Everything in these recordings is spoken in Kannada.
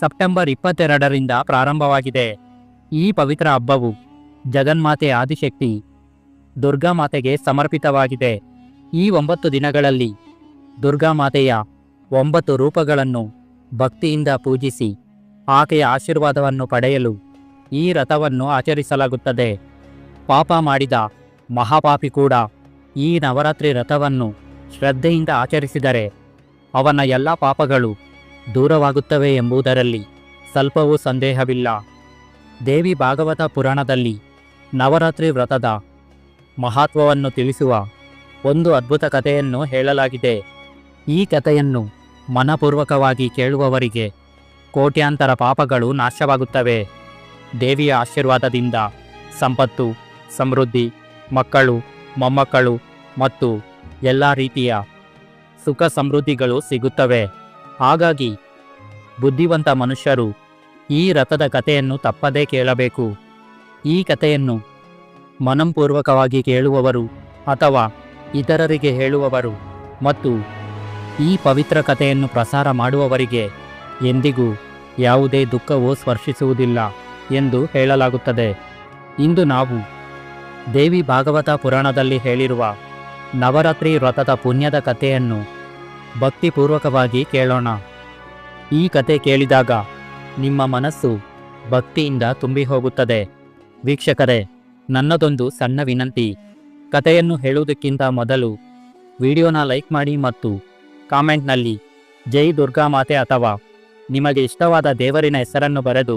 ಸೆಪ್ಟೆಂಬರ್ ಇಪ್ಪತ್ತೆರಡರಿಂದ ಪ್ರಾರಂಭವಾಗಿದೆ. ಈ ಪವಿತ್ರ ಹಬ್ಬವು ಜಗನ್ಮಾತೆ ಆದಿಶಕ್ತಿ ದುರ್ಗಾ ಮಾತೆಗೆ ಸಮರ್ಪಿತವಾಗಿದೆ. ಈ ಒಂಬತ್ತು ದಿನಗಳಲ್ಲಿ ದುರ್ಗಾ ಮಾತೆಯ ಒಂಬತ್ತು ರೂಪಗಳನ್ನು ಭಕ್ತಿಯಿಂದ ಪೂಜಿಸಿ ಆಕೆಯ ಆಶೀರ್ವಾದವನ್ನು ಪಡೆಯಲು ಈ ರಥವನ್ನು ಆಚರಿಸಲಾಗುತ್ತದೆ. ಪಾಪ ಮಾಡಿದ ಮಹಾಪಾಪಿ ಕೂಡ ಈ ನವರಾತ್ರಿ ರಥವನ್ನು ಶ್ರದ್ಧೆಯಿಂದ ಆಚರಿಸಿದರೆ ಅವನ ಎಲ್ಲ ಪಾಪಗಳು ದೂರವಾಗುತ್ತವೆ ಎಂಬುದರಲ್ಲಿ ಸ್ವಲ್ಪವೂ ಸಂದೇಹವಿಲ್ಲ. ದೇವಿ ಭಾಗವತ ಪುರಾಣದಲ್ಲಿ ನವರಾತ್ರಿ ವ್ರತದ ಮಹತ್ವವನ್ನು ತಿಳಿಸುವ ಒಂದು ಅದ್ಭುತ ಕಥೆಯನ್ನು ಹೇಳಲಾಗಿದೆ. ಈ ಕಥೆಯನ್ನು ಮನಪೂರ್ವಕವಾಗಿ ಕೇಳುವವರಿಗೆ ಕೋಟ್ಯಾಂತರ ಪಾಪಗಳು ನಾಶವಾಗುತ್ತವೆ. ದೇವಿಯ ಆಶೀರ್ವಾದದಿಂದ ಸಂಪತ್ತು, ಸಮೃದ್ಧಿ, ಮಕ್ಕಳು, ಮೊಮ್ಮಕ್ಕಳು ಮತ್ತು ಎಲ್ಲ ರೀತಿಯ ಸುಖ ಸಮೃದ್ಧಿಗಳು ಸಿಗುತ್ತವೆ. ಹಾಗಾಗಿ ಬುದ್ಧಿವಂತ ಮನುಷ್ಯರು ಈ ರಥದ ಕಥೆಯನ್ನು ತಪ್ಪದೇ ಕೇಳಬೇಕು. ಈ ಕಥೆಯನ್ನು ಮನಂಪೂರ್ವಕವಾಗಿ ಕೇಳುವವರು ಅಥವಾ ಇತರರಿಗೆ ಹೇಳುವವರು ಮತ್ತು ಈ ಪವಿತ್ರ ಕಥೆಯನ್ನು ಪ್ರಸಾರ ಮಾಡುವವರಿಗೆ ಎಂದಿಗೂ ಯಾವುದೇ ದುಃಖವು ಸ್ಪರ್ಶಿಸುವುದಿಲ್ಲ ಎಂದು ಹೇಳಲಾಗುತ್ತದೆ. ಇಂದು ನಾವು ದೇವಿ ಭಾಗವತ ಪುರಾಣದಲ್ಲಿ ಹೇಳಿರುವ ನವರಾತ್ರಿ ವ್ರತದ ಪುಣ್ಯದ ಕಥೆಯನ್ನು ಭಕ್ತಿಪೂರ್ವಕವಾಗಿ ಕೇಳೋಣ. ಈ ಕತೆ ಕೇಳಿದಾಗ ನಿಮ್ಮ ಮನಸ್ಸು ಭಕ್ತಿಯಿಂದ ತುಂಬಿ ಹೋಗುತ್ತದೆ ವೀಕ್ಷಕರೇ, ನನ್ನದೊಂದು ಸಣ್ಣ ವಿನಂತಿ. ಕತೆಯನ್ನು ಹೇಳುವುದಕ್ಕಿಂತ ಮೊದಲು ವಿಡಿಯೋನ ಲೈಕ್ ಮಾಡಿ ಮತ್ತು ಕಾಮೆಂಟ್ನಲ್ಲಿ ಜೈ ದುರ್ಗಾ ಮಾತೆ ಅಥವಾ ನಿಮಗೆ ಇಷ್ಟವಾದ ದೇವರಿನ ಹೆಸರನ್ನು ಬರೆದು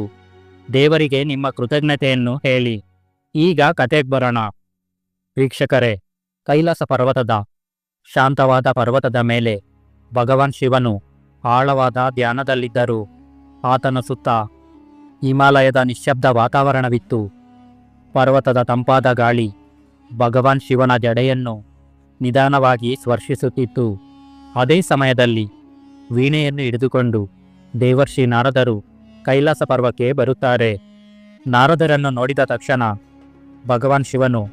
ದೇವರಿಗೆ ನಿಮ್ಮ ಕೃತಜ್ಞತೆಯನ್ನು ಹೇಳಿ. ಈಗ ಕತೆಗೆ ಬರೋಣ. ವೀಕ್ಷಕರೇ, ಕೈಲಾಸ ಪರ್ವತದ ಶಾಂತವಾದ ಪರ್ವತದ ಮೇಲೆ ಭಗವಾನ್ ಶಿವನು ಆಳವಾದ ಧ್ಯಾನದಲ್ಲಿದ್ದರು. ಆತನ ಸುತ್ತ ಹಿಮಾಲಯದ ನಿಶ್ಶಬ್ದ ವಾತಾವರಣವಿತ್ತು. ಪರ್ವತದ ತಂಪಾದ ಗಾಳಿ ಭಗವಾನ್ ಶಿವನ ಜಡೆಯನ್ನು ನಿಧಾನವಾಗಿ ಸ್ಪರ್ಶಿಸುತ್ತಿತ್ತು. ಅದೇ ಸಮಯದಲ್ಲಿ ವೀಣೆಯನ್ನು ಹಿಡಿದುಕೊಂಡು ದೇವರ್ಷಿ ನಾರದರು ಕೈಲಾಸ ಪರ್ವಕ್ಕೆ ಬರುತ್ತಾರೆ. ನಾರದರನ್ನು ನೋಡಿದ ತಕ್ಷಣ ಭಗವಾನ್ ಶಿವನು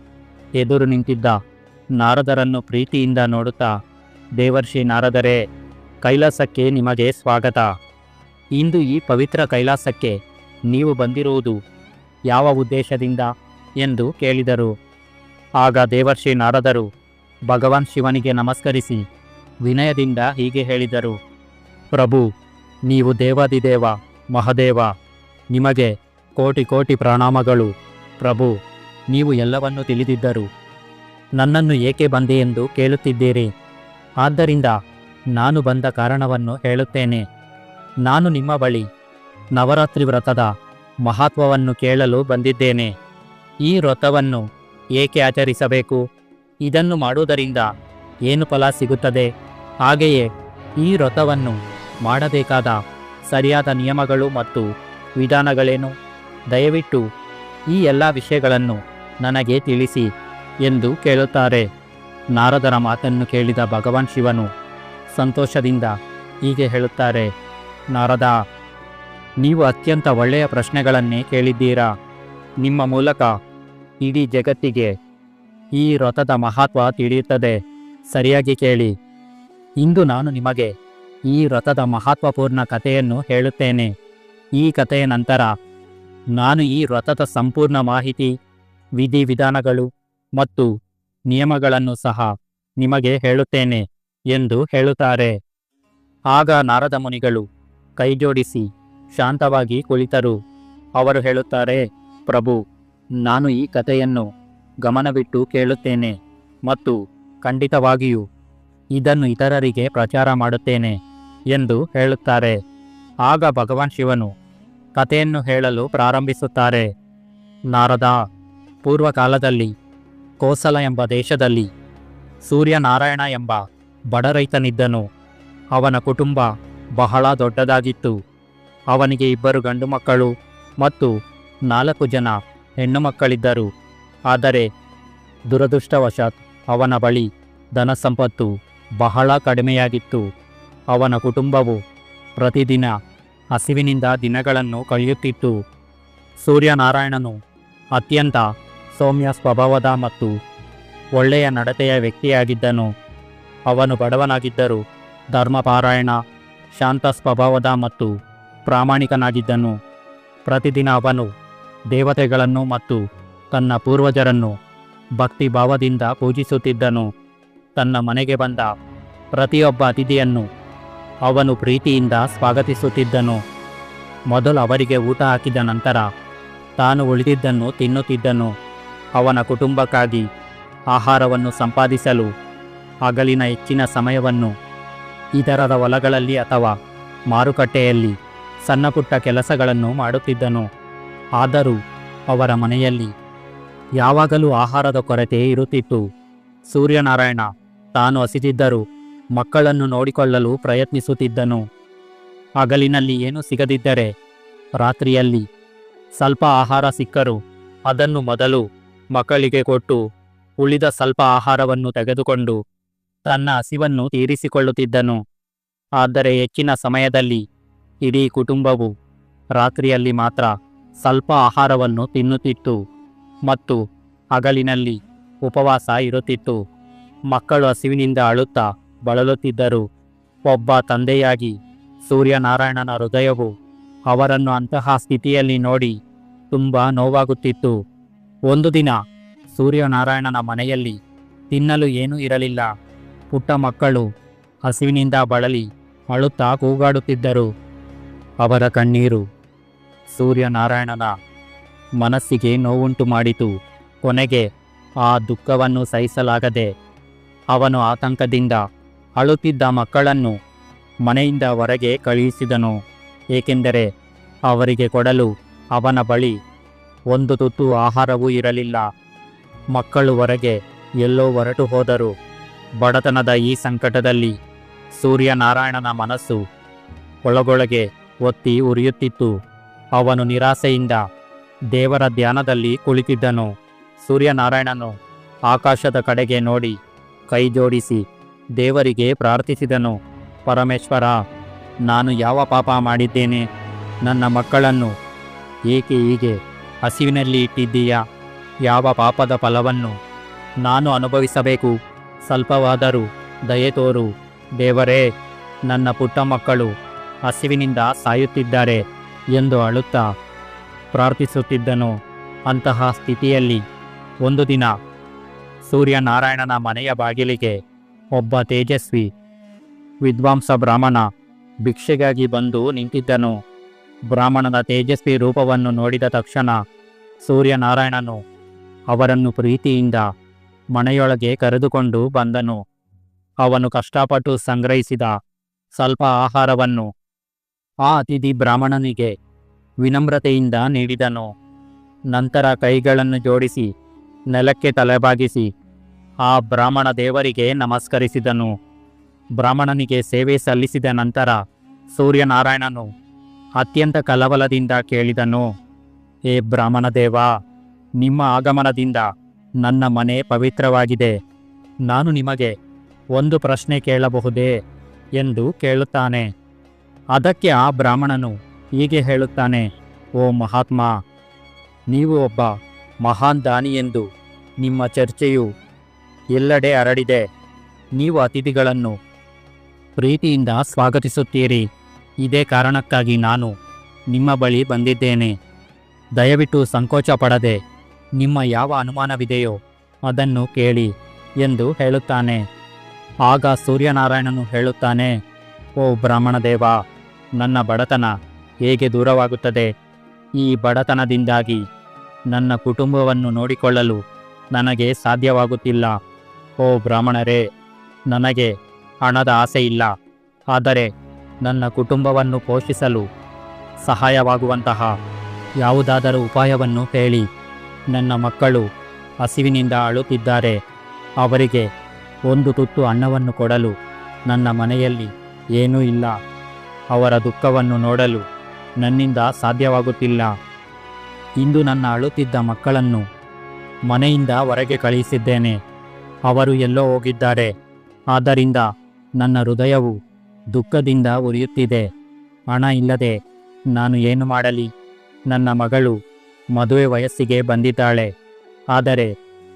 ಎದುರು ನಿಂತಿದ್ದ ನಾರದರನ್ನು ಪ್ರೀತಿಯಿಂದ ನೋಡುತ್ತಾ ದೇವರ್ಷಿ ನಾರದರೇ, ಕೈಲಾಸಕ್ಕೆ ನಿಮಗೆ ಸ್ವಾಗತ. ಇಂದು ಈ ಪವಿತ್ರ ಕೈಲಾಸಕ್ಕೆ ನೀವು ಬಂದಿರುವುದು ಯಾವ ಉದ್ದೇಶದಿಂದ ಎಂದು ಕೇಳಿದರು. ಆಗ ದೇವರ್ಷಿ ನಾರದರು, ಭಗವಾನ್ ಶಿವನಿಗೆ ನಮಸ್ಕರಿಸಿ, ವಿನಯದಿಂದ ಹೀಗೆ ಹೇಳಿದರು. ಪ್ರಭು, ನೀವು ದೇವಾದಿದೇವ, ಮಹದೇವ, ನಿಮಗೆ ಕೋಟಿ ಕೋಟಿ ಪ್ರಣಾಮಗಳು. ಪ್ರಭು, ನೀವು ಎಲ್ಲವನ್ನೂ ತಿಳಿದಿದ್ದರು. ನನ್ನನ್ನು ಏಕೆ ಬಂದೆ ಎಂದು ಕೇಳುತ್ತಿದ್ದೀರಿ? ಆದ್ದರಿಂದ ನಾನು ಬಂದ ಕಾರಣವನ್ನು ಹೇಳುತ್ತೇನೆ. ನಾನು ನಿಮ್ಮ ಬಳಿ ನವರಾತ್ರಿ ವ್ರತದ ಮಹತ್ವವನ್ನು ಕೇಳಲು ಬಂದಿದ್ದೇನೆ. ಈ ವ್ರತವನ್ನು ಏಕೆ ಆಚರಿಸಬೇಕು? ಇದನ್ನು ಮಾಡುವುದರಿಂದ ಏನು ಫಲ ಸಿಗುತ್ತದೆ? ಹಾಗೆಯೇ ಈ ವ್ರತವನ್ನು ಮಾಡಬೇಕಾದ ಸರಿಯಾದ ನಿಯಮಗಳು ಮತ್ತು ವಿಧಾನಗಳೇನು? ದಯವಿಟ್ಟು ಈ ಎಲ್ಲ ವಿಷಯಗಳನ್ನು ನನಗೆ ತಿಳಿಸಿ ಎಂದು ಕೇಳುತ್ತಾರೆ. ನಾರದರ ಮಾತನ್ನು ಕೇಳಿದ ಭಗವಾನ್ ಶಿವನು ಸಂತೋಷದಿಂದ ಹೀಗೆ ಹೇಳುತ್ತಾರೆ, ನಾರದ, ನೀವು ಅತ್ಯಂತ ಒಳ್ಳೆಯ ಪ್ರಶ್ನೆಗಳನ್ನೇ ಕೇಳಿದ್ದೀರಾ. ನಿಮ್ಮ ಮೂಲಕ ಇಡೀ ಜಗತ್ತಿಗೆ ಈ ವ್ರತದ ಮಹತ್ವ ತಿಳಿಯುತ್ತದೆ. ಸರಿಯಾಗಿ ಕೇಳಿ. ಇಂದು ನಾನು ನಿಮಗೆ ಈ ವ್ರತದ ಮಹತ್ವಪೂರ್ಣ ಕಥೆಯನ್ನು ಹೇಳುತ್ತೇನೆ. ಈ ಕಥೆಯ ನಂತರ ನಾನು ಈ ವ್ರತದ ಸಂಪೂರ್ಣ ಮಾಹಿತಿ, ವಿಧಿವಿಧಾನಗಳು ಮತ್ತು ನಿಯಮಗಳನ್ನು ಸಹ ನಿಮಗೆ ಹೇಳುತ್ತೇನೆ ಎಂದು ಹೇಳುತ್ತಾರೆ. ಆಗ ನಾರದ ಮುನಿಗಳು ಕೈಜೋಡಿಸಿ ಶಾಂತವಾಗಿ ಕುಳಿತರು. ಅವರು ಹೇಳುತ್ತಾರೆ, ಪ್ರಭು, ನಾನು ಈ ಕಥೆಯನ್ನು ಗಮನವಿಟ್ಟು ಕೇಳುತ್ತೇನೆ ಮತ್ತು ಖಂಡಿತವಾಗಿಯೂ ಇದನ್ನು ಇತರರಿಗೆ ಪ್ರಚಾರ ಮಾಡುತ್ತೇನೆ ಎಂದು ಹೇಳುತ್ತಾರೆ. ಆಗ ಭಗವಾನ್ ಶಿವನು ಕಥೆಯನ್ನು ಹೇಳಲು ಪ್ರಾರಂಭಿಸುತ್ತಾರೆ. ನಾರದ ಪೂರ್ವಕಾಲದಲ್ಲಿ ಕೋಸಲ ಎಂಬ ದೇಶದಲ್ಲಿ ಸೂರ್ಯನಾರಾಯಣ ಎಂಬ ಬಡ ರೈತನಿದ್ದನು. ಅವನ ಕುಟುಂಬ ಬಹಳ ದೊಡ್ಡದಾಗಿತ್ತು. ಅವನಿಗೆ ಇಬ್ಬರು ಗಂಡು ಮಕ್ಕಳು ಮತ್ತು ನಾಲ್ಕು ಜನ ಹೆಣ್ಣು ಮಕ್ಕಳಿದ್ದರು. ಆದರೆ ದುರದೃಷ್ಟವಶಾತ್ ಅವನ ಬಳಿ ಧನ ಸಂಪತ್ತು ಬಹಳ ಕಡಿಮೆಯಾಗಿತ್ತು. ಅವನ ಕುಟುಂಬವು ಪ್ರತಿದಿನ ಹಸಿವಿನಿಂದ ದಿನಗಳನ್ನು ಕಳೆಯುತ್ತಿತ್ತು. ಸೂರ್ಯನಾರಾಯಣನು ಅತ್ಯಂತ ಸೌಮ್ಯ ಸ್ವಭಾವದ ಮತ್ತು ಒಳ್ಳೆಯ ನಡತೆಯ ವ್ಯಕ್ತಿಯಾಗಿದ್ದನು. ಅವನು ಬಡವನಾಗಿದ್ದರೂ ಧರ್ಮಪಾರಾಯಣ, ಶಾಂತ ಸ್ವಭಾವದ ಮತ್ತು ಪ್ರಾಮಾಣಿಕನಾಗಿದ್ದನು. ಪ್ರತಿದಿನ ಅವನು ದೇವತೆಗಳನ್ನು ಮತ್ತು ತನ್ನ ಪೂರ್ವಜರನ್ನು ಭಕ್ತಿ ಭಾವದಿಂದ ಪೂಜಿಸುತ್ತಿದ್ದನು. ತನ್ನ ಮನೆಗೆ ಬಂದ ಪ್ರತಿಯೊಬ್ಬ ಅತಿಥಿಯನ್ನು ಅವನು ಪ್ರೀತಿಯಿಂದ ಸ್ವಾಗತಿಸುತ್ತಿದ್ದನು. ಮೊದಲು ಅವರಿಗೆ ಊಟ ಹಾಕಿದ ನಂತರ ತಾನು ಉಳಿದಿದ್ದನ್ನು ತಿನ್ನುತ್ತಿದ್ದನು. ಅವನ ಕುಟುಂಬಕ್ಕಾಗಿ ಆಹಾರವನ್ನು ಸಂಪಾದಿಸಲು ಹಗಲಿನ ಹೆಚ್ಚಿನ ಸಮಯವನ್ನು ಇತರರ ಹೊಲಗಳಲ್ಲಿ ಅಥವಾ ಮಾರುಕಟ್ಟೆಯಲ್ಲಿ ಸಣ್ಣಪುಟ್ಟ ಕೆಲಸಗಳನ್ನು ಮಾಡುತ್ತಿದ್ದನು. ಆದರೂ ಅವರ ಮನೆಯಲ್ಲಿ ಯಾವಾಗಲೂ ಆಹಾರದ ಕೊರತೆ ಇರುತ್ತಿತ್ತು. ಸೂರ್ಯನಾರಾಯಣ ತಾನು ಹಸಿದಿದ್ದರೂ ಮಕ್ಕಳನ್ನು ನೋಡಿಕೊಳ್ಳಲು ಪ್ರಯತ್ನಿಸುತ್ತಿದ್ದನು. ಹಗಲಿನಲ್ಲಿ ಏನೂ ಸಿಗದಿದ್ದರೆ ರಾತ್ರಿಯಲ್ಲಿ ಸ್ವಲ್ಪ ಆಹಾರ ಸಿಕ್ಕರೂ. ಅದನ್ನು ಮೊದಲು ಮಕ್ಕಳಿಗೆ ಕೊಟ್ಟು ಉಳಿದ ಸ್ವಲ್ಪ ಆಹಾರವನ್ನು ತೆಗೆದುಕೊಂಡು ತನ್ನ ಹಸಿವನ್ನು ತೀರಿಸಿಕೊಳ್ಳುತ್ತಿದ್ದನು. ಆದರೆ ಹೆಚ್ಚಿನ ಸಮಯದಲ್ಲಿ ಇಡೀ ಕುಟುಂಬವು ರಾತ್ರಿಯಲ್ಲಿ ಮಾತ್ರ ಸ್ವಲ್ಪ ಆಹಾರವನ್ನು ತಿನ್ನುತ್ತಿತ್ತು ಮತ್ತು ಹಗಲಿನಲ್ಲಿ ಉಪವಾಸ ಇರುತ್ತಿತ್ತು. ಮಕ್ಕಳು ಹಸಿವಿನಿಂದ ಅಳುತ್ತಾ ಬಳಲುತ್ತಿದ್ದರು. ಒಬ್ಬ ತಂದೆಯಾಗಿ ಸೂರ್ಯನಾರಾಯಣನ ಹೃದಯವು ಅವರನ್ನು ಅಂತಹ ಸ್ಥಿತಿಯಲ್ಲಿ ನೋಡಿ ತುಂಬ ನೋವಾಗುತ್ತಿತ್ತು. ಒಂದು ದಿನ ಸೂರ್ಯನಾರಾಯಣನ ಮನೆಯಲ್ಲಿ ತಿನ್ನಲು ಏನೂ ಇರಲಿಲ್ಲ. ಪುಟ್ಟ ಮಕ್ಕಳು ಹಸಿವಿನಿಂದ ಬಳಲಿ ಅಳುತ್ತಾ ಕೂಗಾಡುತ್ತಿದ್ದರು. ಅವರ ಕಣ್ಣೀರು ಸೂರ್ಯನಾರಾಯಣನ ಮನಸ್ಸಿಗೆ ನೋವುಂಟು ಮಾಡಿತು. ಕೊನೆಗೆ ಆ ದುಃಖವನ್ನು ಸಹಿಸಲಾಗದೆ ಅವನು ಆತಂಕದಿಂದ ಅಳುತ್ತಿದ್ದ ಮಕ್ಕಳನ್ನು ಮನೆಯಿಂದ ಹೊರಗೆ ಕಳುಹಿಸಿದನು. ಏಕೆಂದರೆ ಅವರಿಗೆ ಕೊಡಲು ಅವನ ಬಳಿ ಒಂದು ತುತ್ತು ಆಹಾರವೂ ಇರಲಿಲ್ಲ. ಮಕ್ಕಳು ಹೊರಗೆ ಎಲ್ಲೋ ಹೊರಟು ಹೋದರು. ಬಡತನದ ಈ ಸಂಕಟದಲ್ಲಿ ಸೂರ್ಯನಾರಾಯಣನ ಮನಸ್ಸು ಒಳಗೊಳಗೆ ಒತ್ತಿ ಉರಿಯುತ್ತಿತ್ತು. ಅವನು ನಿರಾಸೆಯಿಂದ ದೇವರ ಧ್ಯಾನದಲ್ಲಿ ಕುಳಿತಿದ್ದನು. ಸೂರ್ಯನಾರಾಯಣನು ಆಕಾಶದ ಕಡೆಗೆ ನೋಡಿ ಕೈ ಜೋಡಿಸಿ ದೇವರಿಗೆ ಪ್ರಾರ್ಥಿಸಿದನು. ಪರಮೇಶ್ವರ, ನಾನು ಯಾವ ಪಾಪ ಮಾಡಿದ್ದೇನೆ? ನನ್ನ ಮಕ್ಕಳನ್ನು ಏಕೆ ಹೀಗೆ ಹಸಿವಿನಲ್ಲಿ ಇಟ್ಟಿದ್ದೀಯಾ? ಯಾವ ಪಾಪದ ಫಲವನ್ನು ನಾನು ಅನುಭವಿಸಬೇಕು? ಸ್ವಲ್ಪವಾದರೂ ದಯೆ ತೋರು. ದೇವರೇ, ನನ್ನ ಪುಟ್ಟ ಮಕ್ಕಳು ಹಸಿವಿನಿಂದ ಸಾಯುತ್ತಿದ್ದಾರೆ ಎಂದು ಅಳುತ್ತಾ ಪ್ರಾರ್ಥಿಸುತ್ತಿದ್ದನು. ಅಂತಹ ಸ್ಥಿತಿಯಲ್ಲಿ ಒಂದು ದಿನ ಸೂರ್ಯನಾರಾಯಣನ ಮನೆಯ ಬಾಗಿಲಿಗೆ ಒಬ್ಬ ತೇಜಸ್ವಿ, ವಿದ್ವಾಂಸ ಬ್ರಾಹ್ಮಣ ಭಿಕ್ಷೆಗಾಗಿ ಬಂದು ನಿಂತಿದ್ದನು. ಬ್ರಾಹ್ಮಣನ ತೇಜಸ್ವಿ ರೂಪವನ್ನು ನೋಡಿದ ತಕ್ಷಣ ಸೂರ್ಯನಾರಾಯಣನು ಅವರನ್ನು ಪ್ರೀತಿಯಿಂದ ಮನೆಯೊಳಗೆ ಕರೆದುಕೊಂಡು ಬಂದನು. ಅವನು ಕಷ್ಟಪಟ್ಟು ಸಂಗ್ರಹಿಸಿದ ಸ್ವಲ್ಪ ಆಹಾರವನ್ನು ಆ ಅತಿಥಿ ಬ್ರಾಹ್ಮಣನಿಗೆ ವಿನಮ್ರತೆಯಿಂದ ನೀಡಿದನು. ನಂತರ ಕೈಗಳನ್ನು ಜೋಡಿಸಿ ನೆಲಕ್ಕೆ ತಲೆಬಾಗಿಸಿ ಆ ಬ್ರಾಹ್ಮಣ ದೇವರಿಗೆ ನಮಸ್ಕರಿಸಿದನು. ಬ್ರಾಹ್ಮಣನಿಗೆ ಸೇವೆ ಸಲ್ಲಿಸಿದ ನಂತರ ಸೂರ್ಯನಾರಾಯಣನು ಅತ್ಯಂತ ಕಲವಲದಿಂದ ಕೇಳಿದನು, ಏ ಬ್ರಾಹ್ಮಣ ದೇವ, ನಿಮ್ಮ ಆಗಮನದಿಂದ ನನ್ನ ಮನೆ ಪವಿತ್ರವಾಗಿದೆ. ನಾನು ನಿಮಗೆ ಒಂದು ಪ್ರಶ್ನೆ ಕೇಳಬಹುದೇ? ಎಂದು ಕೇಳುತ್ತಾನೆ. ಅದಕ್ಕೆ ಆ ಬ್ರಾಹ್ಮಣನು ಹೀಗೆ ಹೇಳುತ್ತಾನೆ, ಓ ಮಹಾತ್ಮ, ನೀವು ಒಬ್ಬ ಮಹಾನ್ ದಾನಿ ಎಂದು ನಿಮ್ಮ ಚರ್ಚೆಯು ಎಲ್ಲೆಡೆ ಹರಡಿದೆ. ನೀವು ಅತಿಥಿಗಳನ್ನು ಪ್ರೀತಿಯಿಂದ ಸ್ವಾಗತಿಸುತ್ತೀರಿ. ಇದೇ ಕಾರಣಕ್ಕಾಗಿ ನಾನು ನಿಮ್ಮ ಬಳಿ ಬಂದಿದ್ದೇನೆ. ದಯವಿಟ್ಟು ಸಂಕೋಚ ಪಡದೆ ನಿಮ್ಮ ಯಾವ ಅನುಮಾನವಿದೆಯೋ ಅದನ್ನು ಕೇಳಿ ಎಂದು ಹೇಳುತ್ತಾನೆ. ಆಗ ಸೂರ್ಯನಾರಾಯಣನು ಹೇಳುತ್ತಾನೆ, ಓ ಬ್ರಾಹ್ಮಣ ದೇವ ನನ್ನ ಬಡತನ ಹೇಗೆ ದೂರವಾಗುತ್ತದೆ? ಈ ಬಡತನದಿಂದಾಗಿ ನನ್ನ ಕುಟುಂಬವನ್ನು ನೋಡಿಕೊಳ್ಳಲು ನನಗೆ ಸಾಧ್ಯವಾಗುತ್ತಿಲ್ಲ. ಓ ಬ್ರಾಹ್ಮಣರೇ, ನನಗೆ ಹಣದ ಆಸೆ ಇಲ್ಲ ಆದರೆ ನನ್ನ ಕುಟುಂಬವನ್ನು ಪೋಷಿಸಲು ಸಹಾಯವಾಗುವಂತಹ ಯಾವುದಾದರೂ ಉಪಾಯವನ್ನು ಹೇಳಿ. ನನ್ನ ಮಕ್ಕಳು ಹಸಿವಿನಿಂದ ಅಳುತ್ತಿದ್ದಾರೆ. ಅವರಿಗೆ ಒಂದು ತುತ್ತು ಅನ್ನವನ್ನು ಕೊಡಲು ನನ್ನ ಮನೆಯಲ್ಲಿ ಏನೂ ಇಲ್ಲ. ಅವರ ದುಃಖವನ್ನು ನೋಡಲು ನನ್ನಿಂದ ಸಾಧ್ಯವಾಗುತ್ತಿಲ್ಲ. ಇಂದು ನನ್ನ ಅಳುತ್ತಿದ್ದ ಮಕ್ಕಳನ್ನು ಮನೆಯಿಂದ ಹೊರಗೆ ಕಳುಹಿಸಿದ್ದೇನೆ. ಅವರು ಎಲ್ಲೋ ಹೋಗಿದ್ದಾರೆ. ಆದ್ದರಿಂದ ನನ್ನ ಹೃದಯವು ದುಃಖದಿಂದ ಉರಿಯುತ್ತಿದೆ. ಹಣ ಇಲ್ಲದೆ ನಾನು ಏನು ಮಾಡಲಿ? ನನ್ನ ಮಗಳು ಮದುವೆ ವಯಸ್ಸಿಗೆ ಬಂದಿದ್ದಾಳೆ. ಆದರೆ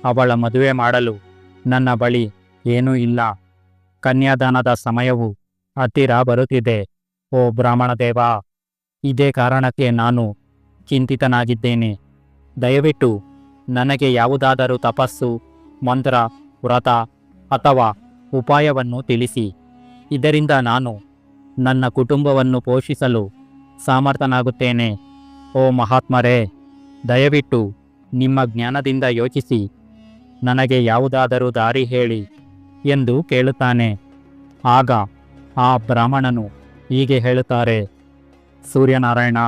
ಅವಳ ಮದುವೆ ಮಾಡಲು ನನ್ನ ಬಳಿ ಏನೂ ಇಲ್ಲ. ಕನ್ಯಾದಾನದ ಸಮಯವು ಹತ್ತಿರ ಬರುತ್ತಿದೆ. ಓ ಬ್ರಾಹ್ಮಣ ದೇವ, ಇದೇ ಕಾರಣಕ್ಕೆ ನಾನು ಚಿಂತಿತನಾಗಿದ್ದೇನೆ. ದಯವಿಟ್ಟು ನನಗೆ ಯಾವುದಾದರೂ ತಪಸ್ಸು, ಮಂತ್ರ, ವ್ರತ ಅಥವಾ ಉಪಾಯವನ್ನು ತಿಳಿಸಿ. ಇದರಿಂದ ನಾನು ನನ್ನ ಕುಟುಂಬವನ್ನು ಪೋಷಿಸಲು ಸಮರ್ಥನಾಗುತ್ತೇನೆ ಓ ಮಹಾತ್ಮರೇ, ದಯವಿಟ್ಟು ನಿಮ್ಮ ಜ್ಞಾನದಿಂದ ಯೋಚಿಸಿ. ನನಗೆ ಯಾವುದಾದರೂ ದಾರಿ ಹೇಳಿ ಎಂದು ಕೇಳುತ್ತಾನೆ. ಆಗ ಆ ಬ್ರಾಹ್ಮಣನು ಹೀಗೆ ಹೇಳುತ್ತಾರೆ, ಸೂರ್ಯನಾರಾಯಣ,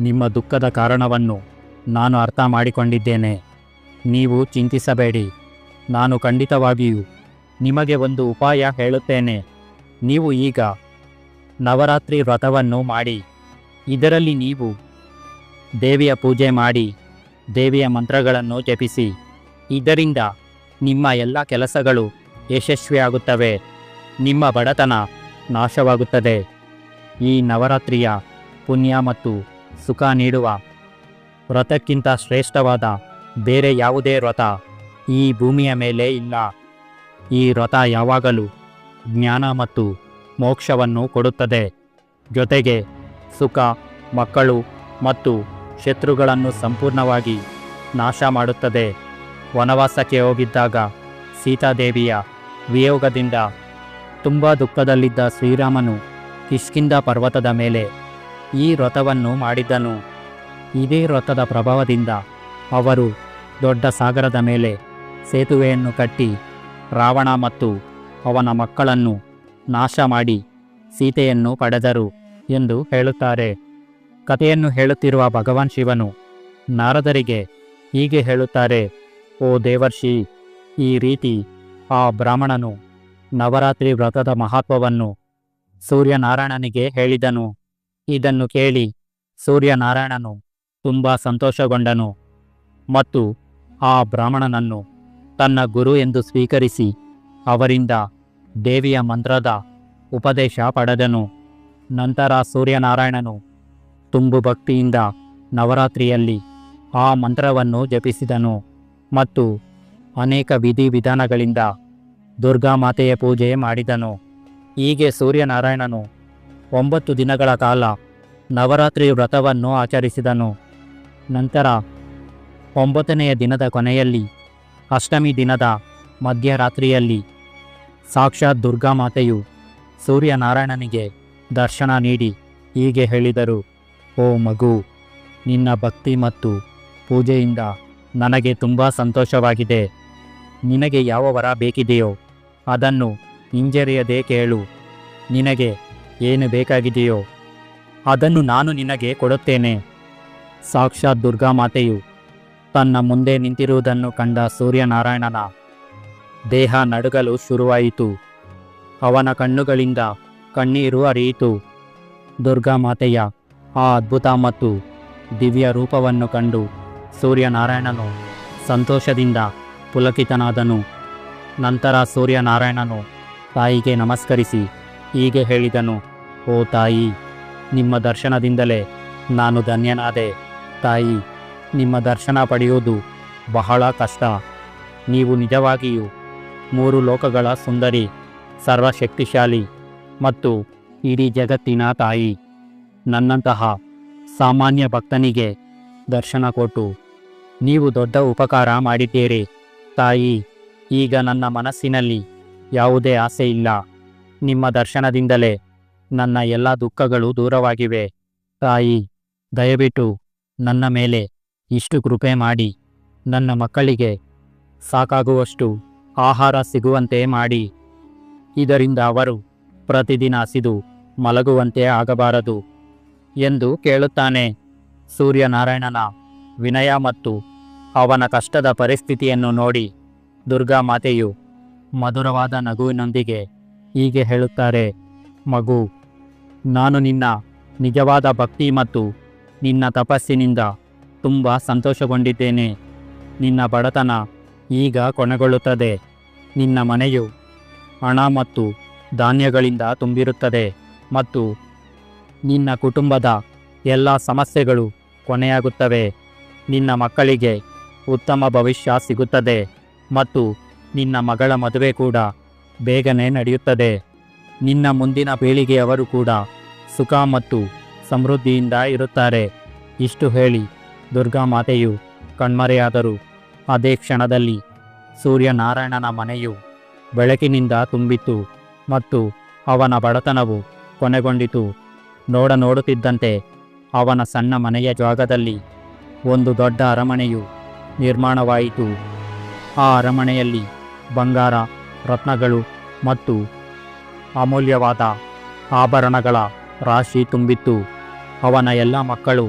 ನಿಮ್ಮ ದುಃಖದ ಕಾರಣವನ್ನು ನಾನು ಅರ್ಥ ಮಾಡಿಕೊಂಡಿದ್ದೇನೆ. ನೀವು ಚಿಂತಿಸಬೇಡಿ. ನಾನು ಖಂಡಿತವಾಗಿಯೂ ನಿಮಗೆ ಒಂದು ಉಪಾಯ ಹೇಳುತ್ತೇನೆ. ನೀವು ಈಗ ನವರಾತ್ರಿ ವ್ರತವನ್ನು ಮಾಡಿ, ಇದರಲ್ಲಿ ನೀವು ದೇವಿಯ ಪೂಜೆ ಮಾಡಿ, ದೇವಿಯ ಮಂತ್ರಗಳನ್ನು ಜಪಿಸಿ, ಇದರಿಂದ ನಿಮ್ಮ ಎಲ್ಲ ಕೆಲಸಗಳು ಯಶಸ್ವಿಯಾಗುತ್ತವೆ, ನಿಮ್ಮ ಬಡತನ ನಾಶವಾಗುತ್ತದೆ. ಈ ನವರಾತ್ರಿಯ ಪುಣ್ಯ ಮತ್ತು ಸುಖ ನೀಡುವ ವ್ರತಕ್ಕಿಂತ ಶ್ರೇಷ್ಠವಾದ ಬೇರೆ ಯಾವುದೇ ವ್ರತ ಈ ಭೂಮಿಯ ಮೇಲೆ ಇಲ್ಲ. ಈ ವ್ರತ ಯಾವಾಗಲೂ ಜ್ಞಾನ ಮತ್ತು ಮೋಕ್ಷವನ್ನು ಕೊಡುತ್ತದೆ. ಜೊತೆಗೆ ಸುಖ, ಮಕ್ಕಳು ಮತ್ತು ಶತ್ರುಗಳನ್ನು ಸಂಪೂರ್ಣವಾಗಿ ನಾಶ ಮಾಡುತ್ತದೆ. ವನವಾಸಕ್ಕೆ ಹೋಗಿದ್ದಾಗ ಸೀತಾದೇವಿಯ ವಿಯೋಗದಿಂದ ತುಂಬ ದುಃಖದಲ್ಲಿದ್ದ ಶ್ರೀರಾಮನು ಕಿಷ್ಕಿಂದ ಪರ್ವತದ ಮೇಲೆ ಈ ವ್ರತವನ್ನು ಮಾಡಿದ್ದನು. ಇದೇ ವ್ರತದ ಪ್ರಭಾವದಿಂದ ಅವರು ದೊಡ್ಡ ಸಾಗರದ ಮೇಲೆ ಸೇತುವೆಯನ್ನು ಕಟ್ಟಿ ರಾವಣ ಮತ್ತು ಅವನ ಮಕ್ಕಳನ್ನು ನಾಶ ಮಾಡಿ ಸೀತೆಯನ್ನು ಪಡೆದರು ಎಂದು ಹೇಳುತ್ತಾರೆ. ಕಥೆಯನ್ನು ಹೇಳುತ್ತಿರುವ ಭಗವಾನ್ ಶಿವನು ನಾರದರಿಗೆ ಹೀಗೆ ಹೇಳುತ್ತಾರೆ, ಓ ದೇವರ್ಷಿ, ಈ ರೀತಿ ಆ ಬ್ರಾಹ್ಮಣನು ನವರಾತ್ರಿ ವ್ರತದ ಮಹತ್ವವನ್ನು ಸೂರ್ಯನಾರಾಯಣನಿಗೆ ಹೇಳಿದನು. ಇದನ್ನು ಕೇಳಿ ಸೂರ್ಯನಾರಾಯಣನು ತುಂಬ ಸಂತೋಷಗೊಂಡನು ಮತ್ತು ಆ ಬ್ರಾಹ್ಮಣನನ್ನು ತನ್ನ ಗುರು ಎಂದು ಸ್ವೀಕರಿಸಿ ಅವರಿಂದ ದೇವಿಯ ಮಂತ್ರದ ಉಪದೇಶ ಪಡೆದನು. ನಂತರ ಸೂರ್ಯನಾರಾಯಣನು ತುಂಬು ಭಕ್ತಿಯಿಂದ ನವರಾತ್ರಿಯಲ್ಲಿ ಆ ಮಂತ್ರವನ್ನು ಜಪಿಸಿದನು ಮತ್ತು ಅನೇಕ ವಿಧಿವಿಧಾನಗಳಿಂದ ದುರ್ಗಾಮಾತೆಯ ಪೂಜೆ ಮಾಡಿದನು. ಹೀಗೆ ಸೂರ್ಯನಾರಾಯಣನು ಒಂಬತ್ತು ದಿನಗಳ ಕಾಲ ನವರಾತ್ರಿ ವ್ರತವನ್ನು ಆಚರಿಸಿದನು. ನಂತರ ಒಂಬತ್ತನೆಯ ದಿನದ ಕೊನೆಯಲ್ಲಿ ಅಷ್ಟಮಿ ದಿನದ ಮಧ್ಯರಾತ್ರಿಯಲ್ಲಿ ಸಾಕ್ಷಾತ್ ದುರ್ಗಾ ಮಾತೆಯು ಸೂರ್ಯನಾರಾಯಣನಿಗೆ ದರ್ಶನ ನೀಡಿ ಹೀಗೆ ಹೇಳಿದರು, ಓ ಮಗು, ನಿನ್ನ ಭಕ್ತಿ ಮತ್ತು ಪೂಜೆಯಿಂದ ನನಗೆ ತುಂಬ ಸಂತೋಷವಾಗಿದೆ. ನಿನಗೆ ಯಾವ ವರ ಬೇಕಿದೆಯೋ ಅದನ್ನು ಹಿಂಜರಿಯದೇ ಕೇಳು. ನಿನಗೆ ಏನು ಬೇಕಾಗಿದೆಯೋ ಅದನ್ನು ನಾನು ನಿನಗೆ ಕೊಡುತ್ತೇನೆ. ಸಾಕ್ಷಾತ್ ದುರ್ಗಾ ಮಾತೆಯು ತನ್ನ ಮುಂದೆ ನಿಂತಿರುವುದನ್ನು ಕಂಡ ಸೂರ್ಯನಾರಾಯಣನ ದೇಹ ನಡುಗಲು ಶುರುವಾಯಿತು. ಅವನ ಕಣ್ಣುಗಳಿಂದ ಕಣ್ಣೀರು ಅರಿಯಿತು ದುರ್ಗಾ ಮಾತೆಯ ಆ ಅದ್ಭುತ ಮತ್ತು ದಿವ್ಯ ರೂಪವನ್ನು ಕಂಡು ಸೂರ್ಯನಾರಾಯಣನು ಸಂತೋಷದಿಂದ ಪುಲಕಿತನಾದನು. ನಂತರ ಸೂರ್ಯನಾರಾಯಣನು ತಾಯಿಗೆ ನಮಸ್ಕರಿಸಿ ಹೀಗೆ ಹೇಳಿದನು, ಓ ತಾಯಿ, ನಿಮ್ಮ ದರ್ಶನದಿಂದಲೇ ನಾನು ಧನ್ಯನಾದೆ. ತಾಯಿ, ನಿಮ್ಮ ದರ್ಶನ ಪಡೆಯುವುದು ಬಹಳ ಕಷ್ಟ. ನೀವು ನಿಜವಾಗಿಯೂ ಮೂರು ಲೋಕಗಳ ಸುಂದರಿ, ಸರ್ವಶಕ್ತಿಶಾಲಿ ಮತ್ತು ಇಡೀ ಜಗತ್ತಿನ ತಾಯಿ. ನನ್ನಂತಹ ಸಾಮಾನ್ಯ ಭಕ್ತನಿಗೆ ದರ್ಶನ ಕೊಟ್ಟು, ನೀವು ದೊಡ್ಡ ಉಪಕಾರ ಮಾಡಿದ್ದೀರಿ. ತಾಯಿ, ಈಗ ನನ್ನ ಮನಸ್ಸಿನಲ್ಲಿ ಯಾವುದೇ ಆಸೆ ಇಲ್ಲ. ನಿಮ್ಮ ದರ್ಶನದಿಂದಲೇ ನನ್ನ ಎಲ್ಲ ದುಃಖಗಳು ದೂರವಾಗಿವೆ. ತಾಯಿ, ದಯವಿಟ್ಟು ನನ್ನ ಮೇಲೆ ಇಷ್ಟು ಕೃಪೆ ಮಾಡಿ, ನನ್ನ ಮಕ್ಕಳಿಗೆ ಸಾಕಾಗುವಷ್ಟು ಆಹಾರ ಸಿಗುವಂತೆ ಮಾಡಿ. ಇದರಿಂದ ಅವರು ಪ್ರತಿದಿನ ಹಸಿದು ಮಲಗುವಂತೆ ಆಗಬಾರದು ಎಂದು ಕೇಳುತ್ತಾನೆ. ಸೂರ್ಯನಾರಾಯಣನ ವಿನಯ ಮತ್ತು ಅವನ ಕಷ್ಟದ ಪರಿಸ್ಥಿತಿಯನ್ನು ನೋಡಿ ದುರ್ಗಾ ಮಾತೆಯು ಮಧುರವಾದ ನಗುವಿನೊಂದಿಗೆ ಹೀಗೆ ಹೇಳುತ್ತಾರೆ, ಮಗು, ನಾನು ನಿನ್ನ ನಿಜವಾದ ಭಕ್ತಿ ಮತ್ತು ನಿನ್ನ ತಪಸ್ಸಿನಿಂದ ತುಂಬ ಸಂತೋಷಗೊಂಡಿದ್ದೇನೆ. ನಿನ್ನ ಬಡತನ ಈಗ ಕೊನೆಗೊಳ್ಳುತ್ತದೆ. ನಿನ್ನ ಮನೆಯು ಹಣ ಮತ್ತು ಧಾನ್ಯಗಳಿಂದ ತುಂಬಿರುತ್ತದೆ ಮತ್ತು ನಿನ್ನ ಕುಟುಂಬದ ಎಲ್ಲ ಸಮಸ್ಯೆಗಳು ಕೊನೆಯಾಗುತ್ತವೆ. ನಿನ್ನ ಮಕ್ಕಳಿಗೆ ಉತ್ತಮ ಭವಿಷ್ಯ ಸಿಗುತ್ತದೆ ಮತ್ತು ನಿನ್ನ ಮಗಳ ಮದುವೆ ಕೂಡ ಬೇಗನೆ ನಡೆಯುತ್ತದೆ. ನಿನ್ನ ಮುಂದಿನ ಪೀಳಿಗೆಯವರು ಕೂಡ ಸುಖ ಮತ್ತು ಸಮೃದ್ಧಿಯಿಂದ ಇರುತ್ತಾರೆ. ಇಷ್ಟು ಹೇಳಿ ದುರ್ಗಾ ಮಾತೆಯು ಕಣ್ಮರೆಯಾದರು. ಅದೇ ಕ್ಷಣದಲ್ಲಿ ಸೂರ್ಯನಾರಾಯಣನ ಮನೆಯು ಬೆಳಕಿನಿಂದ ತುಂಬಿತ್ತು ಮತ್ತು ಅವನ ಬಡತನವು ಕೊನೆಗೊಂಡಿತು. ನೋಡ ನೋಡುತ್ತಿದ್ದಂತೆ ಅವನ ಸಣ್ಣ ಮನೆಯ ಜಾಗದಲ್ಲಿ ಒಂದು ದೊಡ್ಡ ಅರಮನೆಯು ನಿರ್ಮಾಣವಾಯಿತು. ಆ ಅರಮನೆಯಲ್ಲಿ ಬಂಗಾರ, ರತ್ನಗಳು ಮತ್ತು ಅಮೂಲ್ಯವಾದ ಆಭರಣಗಳ ರಾಶಿ ತುಂಬಿತ್ತು. ಅವನ ಎಲ್ಲ ಮಕ್ಕಳು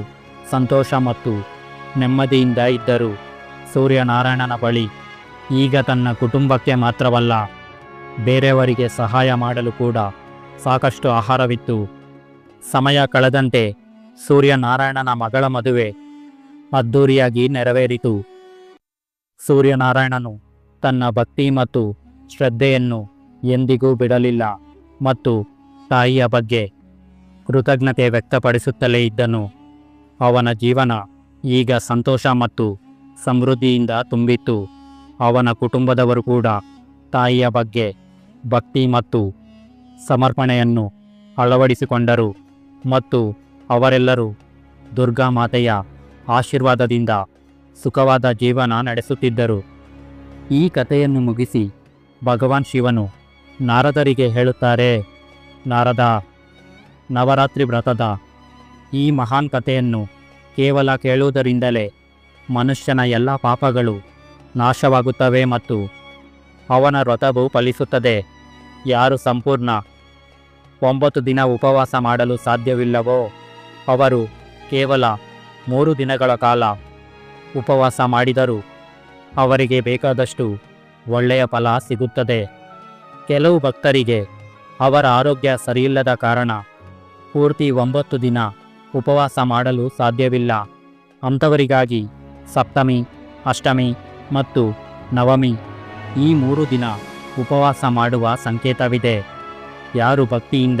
ಸಂತೋಷ ಮತ್ತು ನೆಮ್ಮದಿಯಿಂದ ಇದ್ದರು. ಸೂರ್ಯನಾರಾಯಣನ ಬಳಿ. ಈಗ ತನ್ನ ಕುಟುಂಬಕ್ಕೆ ಮಾತ್ರವಲ್ಲ, ಬೇರೆಯವರಿಗೆ ಸಹಾಯ ಮಾಡಲು ಕೂಡ ಸಾಕಷ್ಟು ಆಹಾರವಿತ್ತು. ಸಮಯ ಕಳೆದಂತೆ ಸೂರ್ಯನಾರಾಯಣನ ಮಗಳ ಮದುವೆ ಅದ್ಧೂರಿಯಾಗಿ ನೆರವೇರಿತು. ಸೂರ್ಯನಾರಾಯಣನು ತನ್ನ ಭಕ್ತಿ ಮತ್ತು ಶ್ರದ್ಧೆಯನ್ನು ಎಂದಿಗೂ ಬಿಡಲಿಲ್ಲ ಮತ್ತು ತಾಯಿಯ ಬಗ್ಗೆ ಕೃತಜ್ಞತೆ ವ್ಯಕ್ತಪಡಿಸುತ್ತಲೇ ಇದ್ದನು. ಅವನ ಜೀವನ ಈಗ ಸಂತೋಷ ಮತ್ತು ಸಮೃದ್ಧಿಯಿಂದ ತುಂಬಿತ್ತು. ಅವನ ಕುಟುಂಬದವರು ಕೂಡ ತಾಯಿಯ ಬಗ್ಗೆ ಭಕ್ತಿ ಮತ್ತು ಸಮರ್ಪಣೆಯನ್ನು ಅಳವಡಿಸಿಕೊಂಡರು ಮತ್ತು ಅವರೆಲ್ಲರೂ ದುರ್ಗಾ ಮಾತೆಯ ಆಶೀರ್ವಾದದಿಂದ ಸುಖವಾದ ಜೀವನ ನಡೆಸುತ್ತಿದ್ದರು. ಈ ಕಥೆಯನ್ನು ಮುಗಿಸಿ ಭಗವಾನ್ ಶಿವನು ನಾರದರಿಗೆ ಹೇಳುತ್ತಾರೆ, ನಾರದ, ನವರಾತ್ರಿ ವ್ರತದ ಈ ಮಹಾನ್ ಕಥೆಯನ್ನು ಕೇವಲ ಕೇಳುವುದರಿಂದಲೇ ಮನುಷ್ಯನ ಎಲ್ಲ ಪಾಪಗಳು ನಾಶವಾಗುತ್ತವೆ ಮತ್ತು ಅವನ ವ್ರತವು ಫಲಿಸುತ್ತದೆ. ಯಾರು ಸಂಪೂರ್ಣ ಒಂಬತ್ತು ದಿನ ಉಪವಾಸ ಮಾಡಲು ಸಾಧ್ಯವಿಲ್ಲವೋ, ಅವರು ಕೇವಲ ಮೂರು ದಿನಗಳ ಕಾಲ ಉಪವಾಸ ಮಾಡಿದರೂ ಅವರಿಗೆ ಬೇಕಾದಷ್ಟು ಒಳ್ಳೆಯ ಫಲ ಸಿಗುತ್ತದೆ. ಕೆಲವು ಭಕ್ತರಿಗೆ ಅವರ ಆರೋಗ್ಯ ಸರಿಯಿಲ್ಲದ ಕಾರಣ ಪೂರ್ತಿ ಒಂಬತ್ತು ದಿನ ಉಪವಾಸ ಮಾಡಲು ಸಾಧ್ಯವಿಲ್ಲ. ಅಂಥವರಿಗಾಗಿ ಸಪ್ತಮಿ, ಅಷ್ಟಮಿ ಮತ್ತು ನವಮಿ ಈ ಮೂರು ದಿನ ಉಪವಾಸ ಮಾಡುವ ಸಂಕೇತವಿದೆ. ಯಾರು ಭಕ್ತಿಯಿಂದ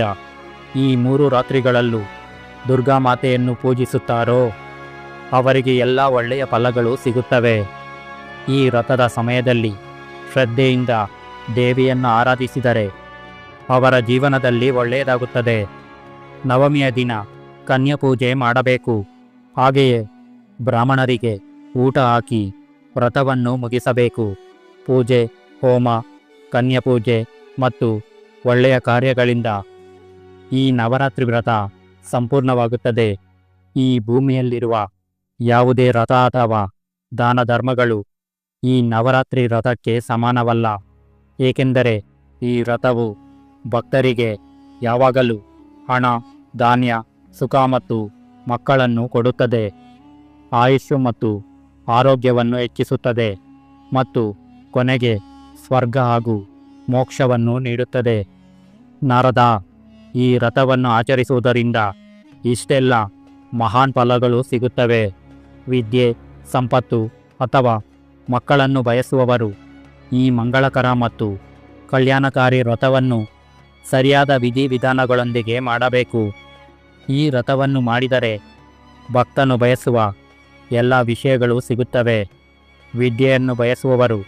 ಈ ಮೂರು ರಾತ್ರಿಗಳಲ್ಲೂ ದುರ್ಗಾಮಾತೆಯನ್ನು ಪೂಜಿಸುತ್ತಾರೋ ಅವರಿಗೆ ಎಲ್ಲ ಒಳ್ಳೆಯ ಫಲಗಳು ಸಿಗುತ್ತವೆ. ಈ ವ್ರತದ ಸಮಯದಲ್ಲಿ ಶ್ರದ್ಧೆಯಿಂದ ದೇವಿಯನ್ನು ಆರಾಧಿಸಿದರೆ ಅವರ ಜೀವನದಲ್ಲಿ ಒಳ್ಳೆಯದಾಗುತ್ತದೆ. ನವಮಿಯ ದಿನ ಕನ್ಯಾಪೂಜೆ ಮಾಡಬೇಕು. ಹಾಗೆಯೇ ಬ್ರಾಹ್ಮಣರಿಗೆ ಊಟ ಹಾಕಿ ವ್ರತವನ್ನು ಮುಗಿಸಬೇಕು. ಪೂಜೆ, ಹೋಮ ಕನ್ಯಾ ಪೂಜೆ ಮತ್ತು ಒಳ್ಳೆಯ ಕಾರ್ಯಗಳಿಂದ ಈ ನವರಾತ್ರಿ ವ್ರತ ಸಂಪೂರ್ಣವಾಗುತ್ತದೆ. ಈ ಭೂಮಿಯಲ್ಲಿರುವ ಯಾವುದೇ ರಥ ಅಥವಾ ದಾನ ಧರ್ಮಗಳು ಈ ನವರಾತ್ರಿ ವ್ರತಕ್ಕೆ ಸಮಾನವಲ್ಲ. ಏಕೆಂದರೆ ಈ ವ್ರತವು ಭಕ್ತರಿಗೆ ಯಾವಾಗಲೂ ಹಣ, ಧಾನ್ಯ, ಸುಖ ಮತ್ತು ಮಕ್ಕಳನ್ನು ಕೊಡುತ್ತದೆ. ಆಯುಷ್ಯು ಮತ್ತು ಆರೋಗ್ಯವನ್ನು ಹೆಚ್ಚಿಸುತ್ತದೆ ಮತ್ತು ಕೊನೆಗೆ ಸ್ವರ್ಗ ಹಾಗೂ ಮೋಕ್ಷವನ್ನು ನೀಡುತ್ತದೆ. ನಾರದ, ಈ ರಥವನ್ನು ಆಚರಿಸುವುದರಿಂದ ಇಷ್ಟೆಲ್ಲ ಮಹಾನ್ ಫಲಗಳು ಸಿಗುತ್ತವೆ. ವಿದ್ಯೆ, ಸಂಪತ್ತು ಅಥವಾ ಮಕ್ಕಳನ್ನು ಬಯಸುವವರು ಈ ಮಂಗಳಕರ ಮತ್ತು ಕಲ್ಯಾಣಕಾರಿ ವ್ರತವನ್ನು ಸರಿಯಾದ ವಿಧಿವಿಧಾನಗಳೊಂದಿಗೆ ಮಾಡಬೇಕು. ಈ ರಥವನ್ನು ಮಾಡಿದರೆ ಭಕ್ತನು ಬಯಸುವ ಎಲ್ಲ ವಿಷಯಗಳು ಸಿಗುತ್ತವೆ. ವಿದ್ಯೆಯನ್ನು ಬಯಸುವವರು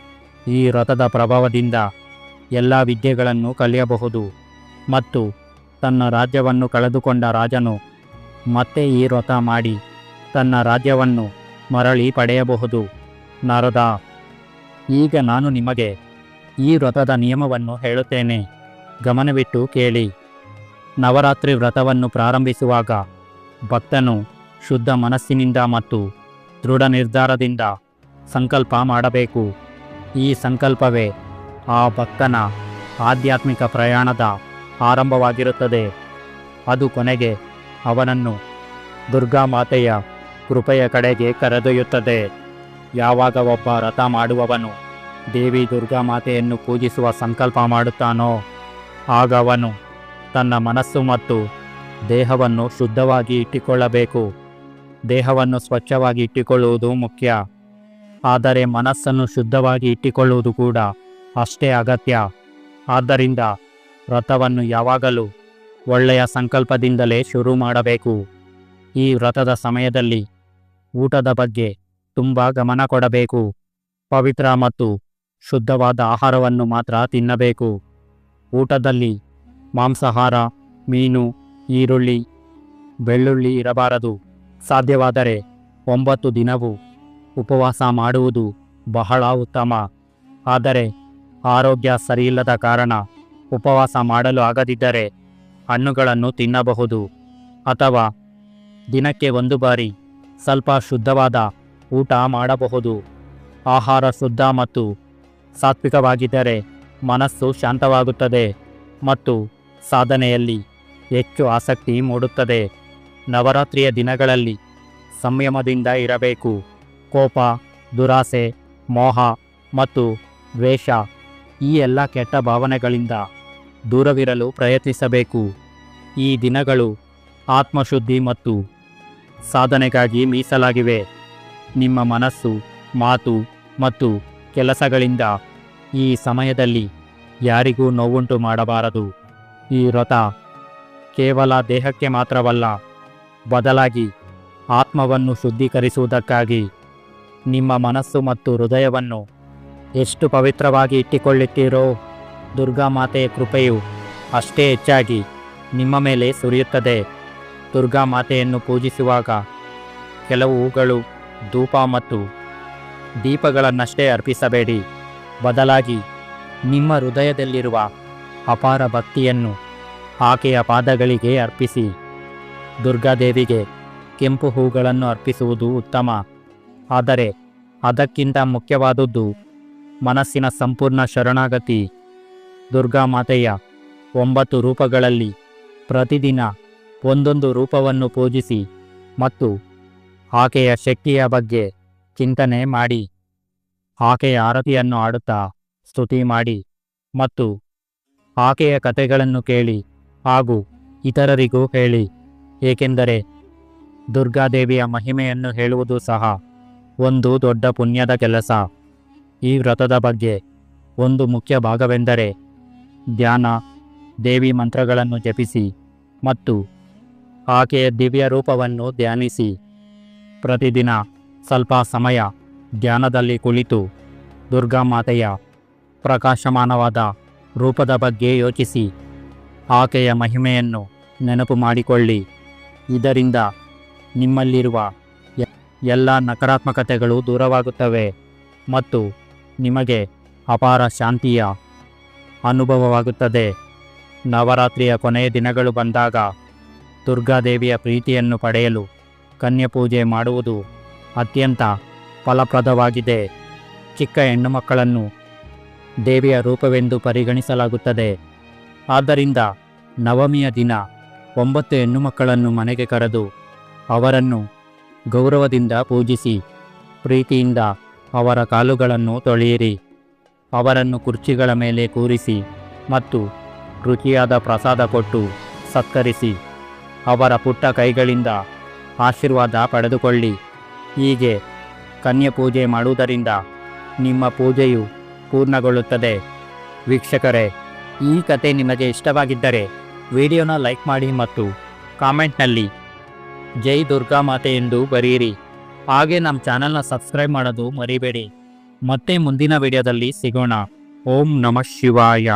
ಈ ವ್ರತದ ಪ್ರಭಾವದಿಂದ ಎಲ್ಲ ವಿದ್ಯೆಗಳನ್ನು ಕಲಿಯಬಹುದು. ಮತ್ತು ತನ್ನ ರಾಜ್ಯವನ್ನು ಕಳೆದುಕೊಂಡ ರಾಜನು ಮತ್ತೆ ಈ ವ್ರತ ಮಾಡಿ ತನ್ನ ರಾಜ್ಯವನ್ನು ಮರಳಿ ಪಡೆಯಬಹುದು. ನಾರದ, ಈಗ ನಾನು ನಿಮಗೆ ಈ ವ್ರತದ ನಿಯಮವನ್ನು ಹೇಳುತ್ತೇನೆ. ಗಮನವಿಟ್ಟು ಕೇಳಿ. ನವರಾತ್ರಿ ವ್ರತವನ್ನು ಪ್ರಾರಂಭಿಸುವಾಗ ಭಕ್ತನು ಶುದ್ಧ ಮನಸ್ಸಿನಿಂದ ಮತ್ತು ದೃಢ ನಿರ್ಧಾರದಿಂದ ಸಂಕಲ್ಪ ಮಾಡಬೇಕು. ಈ ಸಂಕಲ್ಪವೇ ಆ ಭಕ್ತನ ಆಧ್ಯಾತ್ಮಿಕ ಪ್ರಯಾಣದ ಆರಂಭವಾಗಿರುತ್ತದೆ. ಅದು ಕೊನೆಗೆ ಅವನನ್ನು ದುರ್ಗಾ ಮಾತೆಯ ಕೃಪೆಯ ಕಡೆಗೆ ಕರೆದೊಯ್ಯುತ್ತದೆ. ಯಾವಾಗ ಒಬ್ಬ ರಥ ಮಾಡುವವನು ದೇವಿ ದುರ್ಗಾ ಮಾತೆಯನ್ನು ಪೂಜಿಸುವ ಸಂಕಲ್ಪ ಮಾಡುತ್ತಾನೋ, ಆಗ ಅವನು ತನ್ನ ಮನಸ್ಸು ಮತ್ತು ದೇಹವನ್ನು ಶುದ್ಧವಾಗಿ ಇಟ್ಟುಕೊಳ್ಳಬೇಕು. ದೇಹವನ್ನು ಸ್ವಚ್ಛವಾಗಿ ಇಟ್ಟುಕೊಳ್ಳುವುದು ಮುಖ್ಯ. ಆದರೆ ಮನಸ್ಸನ್ನು ಶುದ್ಧವಾಗಿ ಇಟ್ಟುಕೊಳ್ಳುವುದು ಕೂಡ ಅಷ್ಟೇ ಅಗತ್ಯ. ಆದ್ದರಿಂದ ವ್ರತವನ್ನು ಯಾವಾಗಲೂ ಒಳ್ಳೆಯ ಸಂಕಲ್ಪದಿಂದಲೇ ಶುರು ಮಾಡಬೇಕು. ಈ ವ್ರತದ ಸಮಯದಲ್ಲಿ ಊಟದ ಬಗ್ಗೆ ತುಂಬ ಗಮನ ಕೊಡಬೇಕು. ಪವಿತ್ರ ಮತ್ತು ಶುದ್ಧವಾದ ಆಹಾರವನ್ನು ಮಾತ್ರ ತಿನ್ನಬೇಕು. ಊಟದಲ್ಲಿ ಮಾಂಸಾಹಾರ, ಮೀನು, ಈರುಳ್ಳಿ, ಬೆಳ್ಳುಳ್ಳಿ ಇರಬಾರದು. ಸಾಧ್ಯವಾದರೆ ಒಂಬತ್ತು ದಿನವೂ ಉಪವಾಸ ಮಾಡುವುದು ಬಹಳ ಉತ್ತಮ. ಆದರೆ ಆರೋಗ್ಯ ಸರಿಯಿಲ್ಲದ ಕಾರಣ ಉಪವಾಸ ಮಾಡಲು ಆಗದಿದ್ದರೆ ಹಣ್ಣುಗಳನ್ನು ತಿನ್ನಬಹುದು ಅಥವಾ ದಿನಕ್ಕೆ ಒಂದು ಬಾರಿ ಸ್ವಲ್ಪ ಶುದ್ಧವಾದ ಊಟ ಮಾಡಬಹುದು. ಆಹಾರ ಶುದ್ಧ ಮತ್ತು ಸಾತ್ವಿಕವಾಗಿದ್ದರೆ ಮನಸ್ಸು ಶಾಂತವಾಗುತ್ತದೆ ಮತ್ತು ಸಾಧನೆಯಲ್ಲಿ ಹೆಚ್ಚು ಆಸಕ್ತಿ ಮೂಡುತ್ತದೆ. ನವರಾತ್ರಿಯ ದಿನಗಳಲ್ಲಿ ಸಂಯಮದಿಂದ ಇರಬೇಕು. ಕೋಪ, ದುರಾಸೆ, ಮೋಹ ಮತ್ತು ದ್ವೇಷ ಈ ಎಲ್ಲ ಕೆಟ್ಟ ಭಾವನೆಗಳಿಂದ ದೂರವಿರಲು ಪ್ರಯತ್ನಿಸಬೇಕು. ಈ ದಿನಗಳು ಆತ್ಮಶುದ್ಧಿ ಮತ್ತು ಸಾಧನೆಗಾಗಿ ಮೀಸಲಾಗಿವೆ. ನಿಮ್ಮ ಮನಸ್ಸು, ಮಾತು ಮತ್ತು ಕೆಲಸಗಳಿಂದ ಈ ಸಮಯದಲ್ಲಿ ಯಾರಿಗೂ ನೋವುಂಟು ಮಾಡಬಾರದು. ಈ ವ್ರತ ಕೇವಲ ದೇಹಕ್ಕೆ ಮಾತ್ರವಲ್ಲ ಬದಲಾಗಿ ಆತ್ಮವನ್ನು ಶುದ್ಧೀಕರಿಸುವುದಕ್ಕಾಗಿ ನಿಮ್ಮ ಮನಸ್ಸು ಮತ್ತು ಹೃದಯವನ್ನು ಎಷ್ಟು ಪವಿತ್ರವಾಗಿ ಇಟ್ಟುಕೊಳ್ಳುತ್ತೀರೋ ದುರ್ಗಾ ಮಾತೆಯ ಕೃಪೆಯು ಅಷ್ಟೇ ಹೆಚ್ಚಾಗಿ ನಿಮ್ಮ ಮೇಲೆ ಸುರಿಯುತ್ತದೆ. ದುರ್ಗಾ ಮಾತೆಯನ್ನು ಪೂಜಿಸುವಾಗ ಕೆಲವು ಹೂಗಳು, ಧೂಪ ಮತ್ತು ದೀಪಗಳನ್ನಷ್ಟೇ ಅರ್ಪಿಸಬೇಡಿ. ಬದಲಾಗಿ ನಿಮ್ಮ ಹೃದಯದಲ್ಲಿರುವ ಅಪಾರ ಭಕ್ತಿಯನ್ನು ಆಕೆಯ ಪಾದಗಳಿಗೆ ಅರ್ಪಿಸಿ. ದುರ್ಗಾದೇವಿಗೆ ಕೆಂಪು ಹೂಗಳನ್ನು ಅರ್ಪಿಸುವುದು ಉತ್ತಮ. ಆದರೆ ಅದಕ್ಕಿಂತ ಮುಖ್ಯವಾದದ್ದು ಮನಸ್ಸಿನ ಸಂಪೂರ್ಣ ಶರಣಾಗತಿ. ದುರ್ಗಾ ಮಾತೆಯ ಒಂಬತ್ತು ರೂಪಗಳಲ್ಲಿ ಪ್ರತಿದಿನ ಒಂದೊಂದು ರೂಪವನ್ನು ಪೂಜಿಸಿ ಮತ್ತು ಆಕೆಯ ಶಕ್ತಿಯ ಬಗ್ಗೆ ಚಿಂತನೆ ಮಾಡಿ, ಆಕೆಯ ಆರತಿಯನ್ನು ಆಡುತ್ತಾ ಸ್ತುತಿ ಮಾಡಿ ಮತ್ತು ಆಕೆಯ ಕಥೆಗಳನ್ನು ಕೇಳಿ ಹಾಗೂ ಇತರರಿಗೂ ಹೇಳಿ. ಏಕೆಂದರೆ ದುರ್ಗಾದೇವಿಯ ಮಹಿಮೆಯನ್ನು ಹೇಳುವುದು ಸಹ ಒಂದು ದೊಡ್ಡ ಪುಣ್ಯದ ಕೆಲಸ. ಈ ವ್ರತದ ಬಗ್ಗೆ ಒಂದು ಮುಖ್ಯ ಭಾಗವೆಂದರೆ ಧ್ಯಾನ, ದೇವಿ ಮಂತ್ರಗಳನ್ನು ಜಪಿಸಿ ಮತ್ತು ಆಕೆಯ ದಿವ್ಯ ರೂಪವನ್ನು ಧ್ಯಾನಿಸಿ. ಪ್ರತಿದಿನ ಸ್ವಲ್ಪ ಸಮಯ ಧ್ಯಾನದಲ್ಲಿ ಕುಳಿತು ದುರ್ಗಾ ಮಾತೆಯ ಪ್ರಕಾಶಮಾನವಾದ ರೂಪದ ಬಗ್ಗೆ ಯೋಚಿಸಿ ಆಕೆಯ ಮಹಿಮೆಯನ್ನು ನೆನಪು ಮಾಡಿಕೊಳ್ಳಿ. ಇದರಿಂದ ನಿಮ್ಮಲ್ಲಿರುವ ಎಲ್ಲ ನಕಾರಾತ್ಮಕತೆಗಳು ದೂರವಾಗುತ್ತವೆ ಮತ್ತು ನಿಮಗೆ ಅಪಾರ ಶಾಂತಿಯ ಅನುಭವವಾಗುತ್ತದೆ. ನವರಾತ್ರಿಯ ಕೊನೆಯ ದಿನಗಳು ಬಂದಾಗ ದುರ್ಗಾದೇವಿಯ ಪ್ರೀತಿಯನ್ನು ಪಡೆಯಲು ಕನ್ಯಾ ಪೂಜೆ ಮಾಡುವುದು ಅತ್ಯಂತ ಫಲಪ್ರದವಾಗಿದೆ. ಚಿಕ್ಕ ಹೆಣ್ಣು ಮಕ್ಕಳನ್ನು ದೇವಿಯ ರೂಪವೆಂದು ಪರಿಗಣಿಸಲಾಗುತ್ತದೆ. ಆದ್ದರಿಂದ ನವಮಿಯ ದಿನ ಒಂಬತ್ತು ಹೆಣ್ಣು ಮಕ್ಕಳನ್ನು ಮನೆಗೆ ಕರೆದು ಅವರನ್ನು ಗೌರವದಿಂದ ಪೂಜಿಸಿ, ಪ್ರೀತಿಯಿಂದ ಅವರ ಕಾಲುಗಳನ್ನು ತೊಳೆಯಿರಿ. ಅವರನ್ನು ಕುರ್ಚಿಗಳ ಮೇಲೆ ಕೂರಿಸಿ ಮತ್ತು ರುಚಿಯಾದ ಪ್ರಸಾದ ಕೊಟ್ಟು ಸತ್ಕರಿಸಿ, ಅವರ ಪುಟ್ಟ ಕೈಗಳಿಂದ ಆಶೀರ್ವಾದ ಪಡೆದುಕೊಳ್ಳಿ. ಹೀಗೆ ಕನ್ಯೆ ಪೂಜೆ ಮಾಡುವುದರಿಂದ ನಿಮ್ಮ ಪೂಜೆಯು ಪೂರ್ಣಗೊಳ್ಳುತ್ತದೆ. ವೀಕ್ಷಕರೇ, ಈ ಕತೆ ನಿಮಗೆ ಇಷ್ಟವಾಗಿದ್ದರೆ ವಿಡಿಯೋನ ಲೈಕ್ ಮಾಡಿ ಮತ್ತು ಕಾಮೆಂಟ್ನಲ್ಲಿ ಜೈ ದುರ್ಗಾ ಮಾತೆ ಎಂದು ಬರೆಯಿರಿ. ಹಾಗೆ ನಮ್ಮ ಚಾನಲ್ನ ಸಬ್ಸ್ಕ್ರೈಬ್ ಮಾಡೋದು ಮರಿಬೇಡಿ. ಮತ್ತೆ ಮುಂದಿನ ವಿಡಿಯೋದಲ್ಲಿ ಸಿಗೋಣ. ಓಂ ನಮಃ ಶಿವಾಯ.